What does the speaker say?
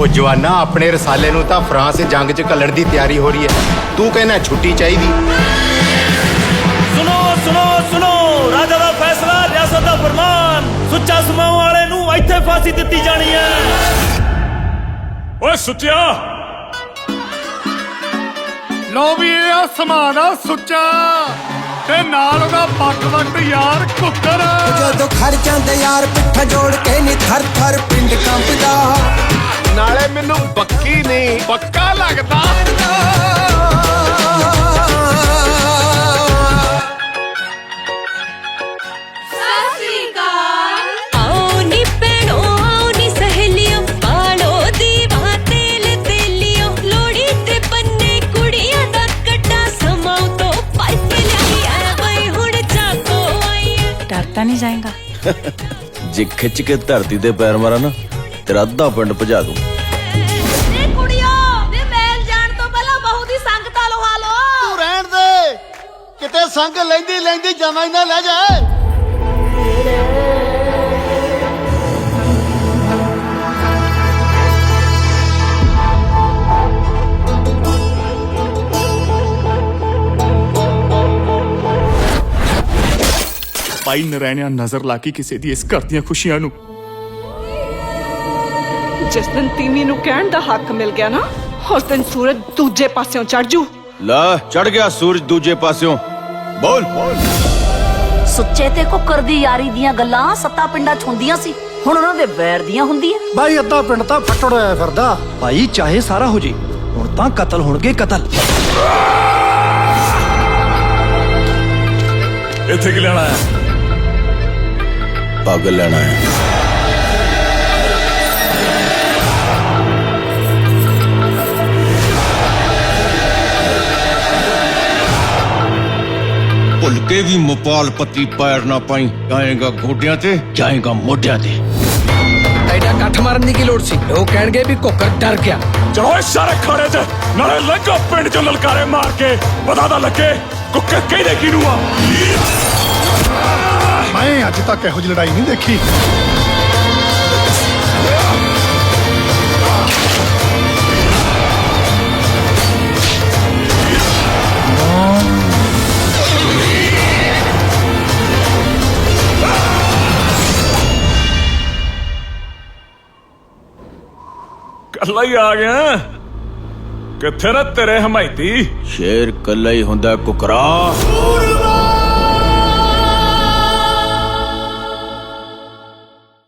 ਉਹ ਜਵਾਨਾ ਆਪਣੇ ਰਸਾਲੇ ਨੂੰ ਤਾਂ ਫਰਾਂਸ ਜੰਗ 'ਚ ਘੱਲਣ ਦੀ ਤਿਆਰੀ ਹੋ ਰਹੀ ਹੈ। ਤੂੰ ਕਹਿੰਦਾ ਛੁੱਟੀ ਚਾਹੀਦੀ। ਸੁਣੋ ਸੁਣੋ ਸੁਣੋ। ਰਾਜਾ ਦਾ ਫੈਸਲਾ ਰਿਆਸਤ ਦਾ ਫਰਮਾਨ। ਸੁੱਚਾ ਸਮਾਂ ਵਾਲੇ ਨੂੰ ਇੱਥੇ ਫਾਂਸੀ ਦਿੱਤੀ ਜਾਣੀ ਹੈ। ਓਏ ਸੁੱਚਿਆ। ਲੋ ਵੀ ਇਹ ਆ ਸਮਾਨਾ ਸੁੱਚਾ। ਤੇ ਨਾਲ ਉਹਦਾ ਪੱਟ ਵੱਟ ਯਾਰ ਕੁੱਕਰ। ਜਦੋਂ ਖੜ ਜਾਂਦੇ ਯਾਰ ਪਿੱਠਾ ਜੋੜ ਕੇ ਨੀ ਥਰ ਥਰ ਪਿੰਡ ਕੰਬਦਾ ਨਾਲੇ ਮੈਨੂੰ ਬੱਕੀ ਨਹੀਂ ਪੱਕਾ ਲੱਗਦਾ। ਤੇ ਦਾ ਨਹੀਂ ਜਾਏਗਾ। ਜੇ ਖਿੱਚ ਕੇ ਧਰਤੀ ਤੇ ਪੈਰ ਮਾਰਾਂ ਨਾ ਤੇਰਾ ਅੱਧਾ ਪਿੰਡ ਭਜਾ ਦੂੰ। ਏ ਕੁੜੀਓ ਵੇ ਮੈਲ ਜਾਣ ਤੋਂ ਪਹਿਲਾਂ ਬਹੂ ਦੀ ਸੰਗ ਤਾਂ ਲਵਾ ਲੋ ਰਹਿਣ ਦੇ। ਕਿਤੇ ਸੰਗ ਲੈਂਦੀ ਲੈਂਦੀ ਜਮਾਂ ਹੀ ਨਾ ਲੈ ਜਾਏ ਭਾਈ ਨਰੈਣਿਆ ਨਜ਼ਰ ਲਾ ਕੇ ਕਿਸੇ ਦੀ ਇਸ ਘਰ ਦੀਆਂ ਖੁਸ਼ੀਆਂ ਨੂੰ ਜਿਸ ਦਿਨ ਤੀਮੀ ਨੂੰ ਕਹਿਣ ਦਾ ਹੱਕ ਮਿਲ ਗਿਆ ਨਾ ਉਸ ਦਿਨ ਸੂਰਜ ਦੂਜੇ ਪਾਸਿਓਂ ਚੜ ਜੂ। ਲਾ ਚੜ ਗਿਆ ਸੂਰਜ ਦੂਜੇ ਪਾਸਿਓਂ। ਬੋਲ। ਸੁੱਚੇ ਤੇ ਕੁੱਕਰ ਦੀ ਯਾਰੀ ਦੀਆਂ ਗੱਲਾਂ ਸੱਤਾ ਪਿੰਡਾਂ 'ਚ ਹੁੰਦੀਆਂ ਸੀ। ਹੁਣ ਉਹਨਾਂ ਦੇ ਵੈਰ ਦੀਆਂ ਹੁੰਦੀਆਂ। ਬਾਈ ਅੱਧਾ ਪਿੰਡ ਤਾਂ ਫੱਟੜ ਹੋਇਆ ਫਿਰਦਾ। ਭਾਈ ਚਾਹੇ ਸਾਰਾ ਹੋ ਜੇ ਹੁਣ ਤਾਂ ਕਤਲ ਹੋਣਗੇ ਕਤਲ। ਇੱਥੇ ਕੀ ਲੈਣਾ ਹੈ? ਪੱਗ ਲੈਣਾ ਹੈ। ਭੁੱਲ ਕੇ ਵੀ ਮਪਾਲ ਪੱਤੀ ਪੈਰ ਨਾ ਪਾਈ। ਜਾਏਗਾ ਗੋਡਿਆਂ ਤੇ ਜਾਏਗਾ ਮੋਢਿਆਂ ਤੇ। ਐਡਾ ਕੱਠ ਮਾਰਨ ਦੀ ਕੀ ਲੋੜ ਸੀ? ਲੋਕ ਕਹਿਣਗੇ ਵੀ ਕੁੱਕਰ ਡਰ ਗਿਆ। ਚਲੋ ਸਾਰੇ ਖੜੇ ਚ ਨਾਲੇ ਲੱਗੋ ਪਿੰਡ ਚੋਂ ਲਲਕਾਰੇ ਮਾਰ ਕੇ। ਪਤਾ ਤਾਂ ਲੱਗੇ ਕੁੱਕੇ ਕਿਹਦੇ ਕਿਨੂੰ ਆ ਮੈਂ ਅੱਜ ਤੱਕ ਇਹੋ ਜਿਹੀ ਲੜਾਈ ਨਹੀਂ ਦੇਖੀ। ਕੱਲਾ ਹੀ ਆ ਗਿਆ। ਕਿੱਥੇ ਨਾ ਤੇਰੇ ਹਮਾਇਤੀ? ਸ਼ੇਰ ਕੱਲਾ ਹੀ ਹੁੰਦਾ ਕੁਕਰਾ।